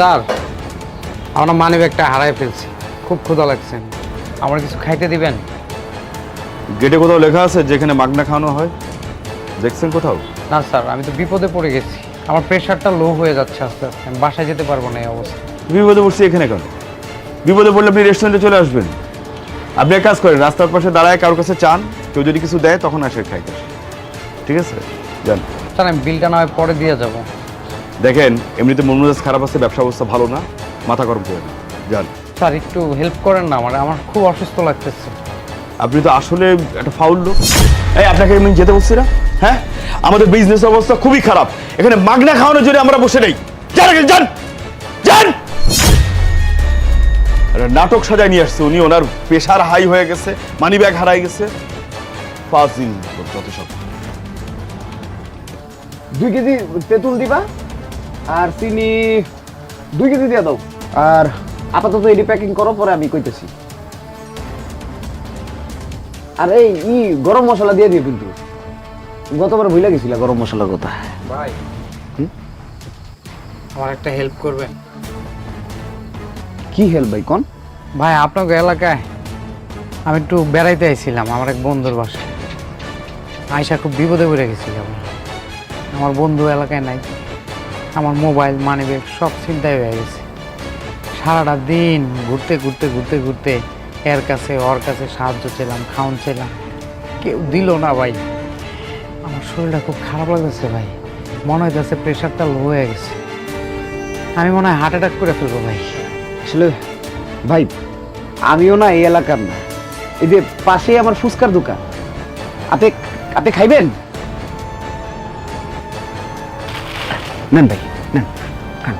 Sir আমরা মানি ব্যাগটা হারাই ফেলছি। খুব ক্ষুধা লাগছে। আমার কিছু খাইতে দিবেন? গেটে কোথাও লেখা আছে যেখানে মাগনা খাওয়ানো হয়? দেখছেন কোথাও? না স্যার আমি তো বিপদে পড়ে গেছি। আমার প্রেশারটা লো হয়ে যাচ্ছে আস্তে আস্তে। আমি বাসায় যেতে পারব না এই অবস্থা। বিপদে পড়ছি এখানে কেন? বিপদে পড়লে আপনি রেস্টুরেন্টে চলে আসবেন। আপনি এক কাজ করেন রাস্তার পাশে দাঁড়ায় কারোর কাছে চান কেউ যদি কিছু দেয় তখন আসে খাইতে। ঠিক আছে? যান। স্যার আমি বিলটা না হয় পরে দিয়ে যাব। দেখেন এমনিতে মন মেজাজ খারাপ আছে ব্যবসা অবস্থা ভালো না মাথা গরম করে না যান। স্যার একটু হেল্প করেন না আমার আমার খুব অসুস্থ লাগতেছে। আপনি তো আসলে একটা ফাউল লোক। এই আপনাকে আমি যেতে বলছি না? হ্যাঁ? আমাদের বিজনেস অবস্থা খুবই খারাপ। এখানে মাগনা খাওয়ানোর জন্য আমরা বসে নেই। যান যান! যান! নাটক সাজায় নিয়ে আসছে উনি ওনার প্রেশার হাই হয়ে গেছে মানি ব্যাগ হারাই গেছে। পাঁচ দিন যত সব। দুই কেজি তেঁতুল দিবা? আর চিনি দুই কেজি দিয়ে দাও। আর আপাতত এটি প্যাকিং করো পরে আমি কইতেছি। আর এই ই গরম মশলা দিয়ে দিও কিন্তু। গতবার ভুলে গেছিলা গরম মশলার কথা। ভাই। আমার একটা হেল্প করবেন কি হেল্প ভাই কোন? ভাই আপনাকে এলাকায় আমি একটু বেড়াইতে আইছিলাম আমার এক বন্ধুর বাসায়। আয়সা খুব বিপদে পড়ে গেছিলাম। আমার বন্ধু এলাকায় নাই। আমার মোবাইল মানি ব্যাগ সব চিন্তায় হয়ে গেছে। সারাটা দিন ঘুরতে ঘুরতে ঘুরতে ঘুরতে এর কাছে, ওর কাছে সাহায্য চেলাম, খাওন চেলাম। কেউ দিল না ভাই। আমার শরীরটা খুব খারাপ লাগতেছে ভাই। মনে হইতেছে প্রেশারটা লো হয়ে গেছে। আমি মনে হয় হার্ট অ্যাটাক করে ফেলব ভাই। আসলে ভাই, আমিও না এই এলাকার না। এই যে পাশেই আমার ফুচকার দোকান। আপনি আপনি খাইবেন? নেন ভাই নেন খান।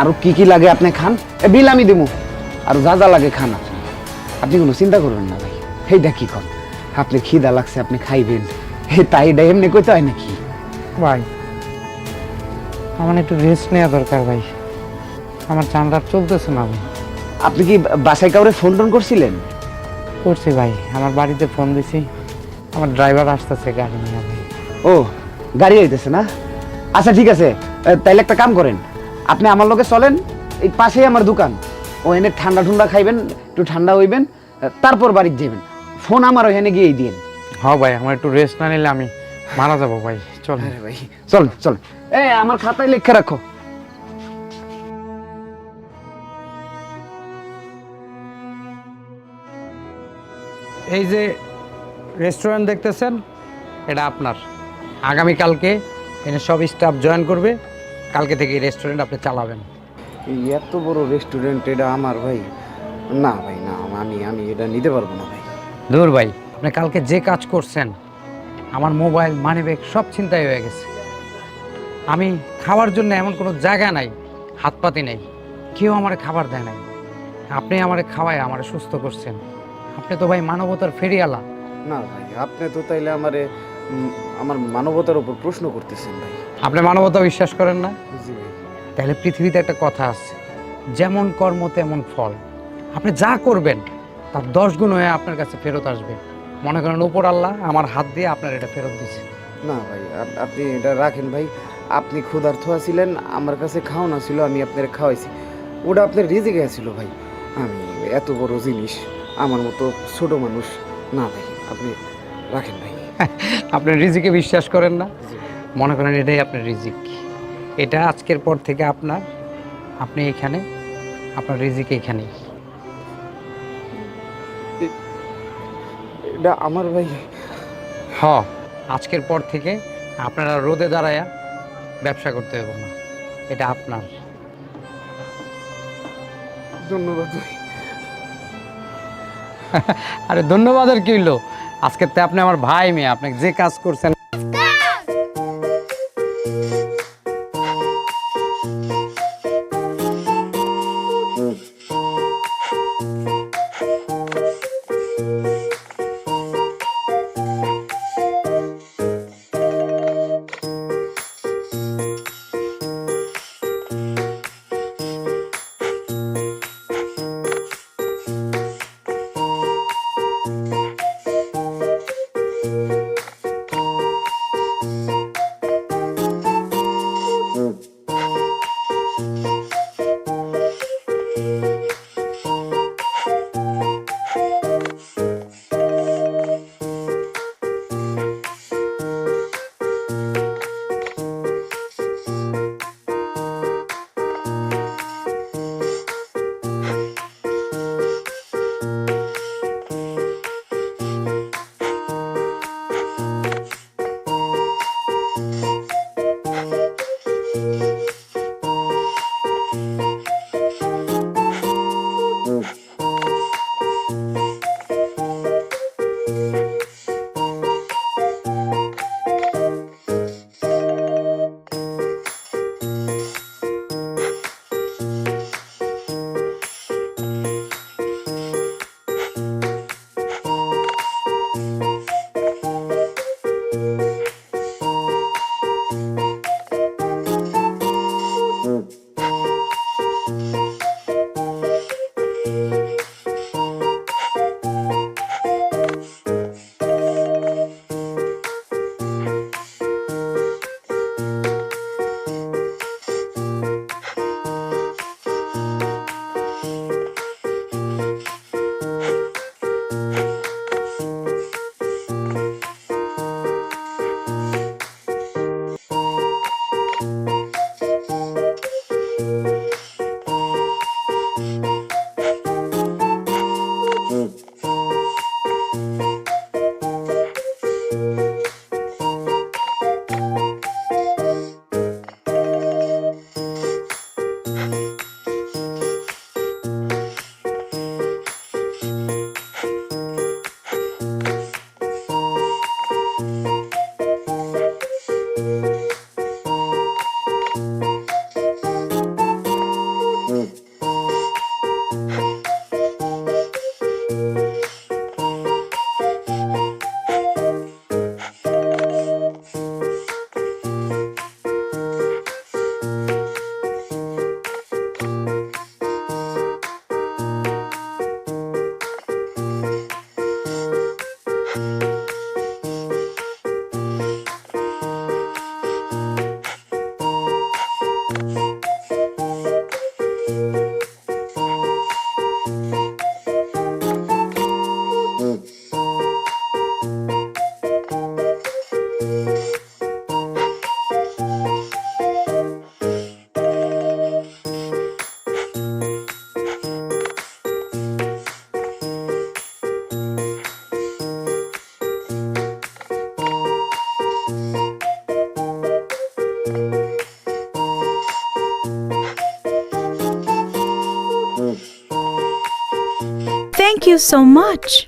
আরও কি কি লাগে আপনি খান? এ বিল আমি দেবো আর যা যা লাগে খান আপনি। আপনি কোনো চিন্তা করবেন না ভাই। এইটা কি কন আপনি খিদা লাগছে আপনি খাইবেন। হে তাই এটা এমনি কইতে হয় নাকি? ভাই আমার একটু রেস্ট নেওয়া দরকার ভাই। আমার চান্দার চলতেছে না ভাই। আপনি কি বাসায় কাউরে ফোন টোন করছিলেন? করছি ভাই আমার বাড়িতে ফোন দিছি। আমার ড্রাইভার আসতেছে গাড়ি নিয়ে ভাই। ও গাড়ি আইতেছে না? আচ্ছা ঠিক আছে। তাইলে একটা কাম করেন। আপনি আমার লোকে চলেন এই পাশেই আমার দোকান। ও এনে ঠান্ডা ঠান্ডা খাইবেন একটু ঠান্ডা হইবেন তারপর বাড়িতে যাবেন ফোন আমার ওখানে গিয়েই দিন হ্যাঁ ভাই আমার একটু রেস্ট না নিলে আমি মারা যাব ভাই। চল। ভাই চল চল। এই আমার খাতায় লিখে রাখো। এই যে রেস্টুরেন্ট দেখতেছেন এটা আপনার। আগামীকালকে এনে সব স্টাফ জয়েন করবে। কালকে থেকে রেস্টুরেন্ট আপনি চালাবেন। এই এত বড় রেস্টুরেন্ট এটা আমার ভাই। না ভাই না আমি আমি এটা নিতে পারব না ভাই। দূর ভাই আপনি কালকে যে কাজ করছেন আমার মোবাইল মানি ব্যাগ সব চিন্তায় হয়ে গেছে। আমি খাওয়ার জন্য এমন কোনো জায়গা নাই হাত পাতি নেই। কেউ আমার খাবার দেয় নাই। আপনি আমার খাওয়ায় আমার সুস্থ করছেন। আপনি তো ভাই মানবতার ফেরিয়ালা না ভাই আপনি তো তাইলে আমারে আমার মানবতার উপর প্রশ্ন করতেছেন ভাই। আপনি মানবতা বিশ্বাস করেন না? তাহলে পৃথিবীতে একটা কথা আছে যেমন কর্ম তেমন ফল। আপনি যা করবেন তার দশ গুণ হয়ে আপনার কাছে ফেরত আসবে। মনে করেন উপর আল্লাহ আমার হাত দিয়ে আপনার এটা ফেরত দিচ্ছে না ভাই আপনি এটা রাখেন ভাই। আপনি ক্ষুধার্থ আছিলেন আমার কাছে খাওয়ানো ছিল আমি আপনার খাওয়াইছি। ওটা আপনার রিজিকে ছিল ভাই। আমি এত বড় জিনিস আমার মতো ছোট মানুষ না ভাই। আপনি রাখেন ভাই। আপনি রিজিকে বিশ্বাস করেন না? মনে করেন এটাই আপনার রিজিক। এটা আজকের পর থেকে আপনার আপনি এখানে আপনার রিজিক এখানেই। এটা আমার ভাই। হ আজকের পর থেকে আপনারা রোদে দাঁড়ায়া ব্যবসা করতে হবে না। এটা আপনার। ধন্যবাদ আরে ধন্যবাদ আর কি হইল? আজকে তো আপনি আমার ভাই মেয়ে আপনাকে যে কাজ করছেন you so much.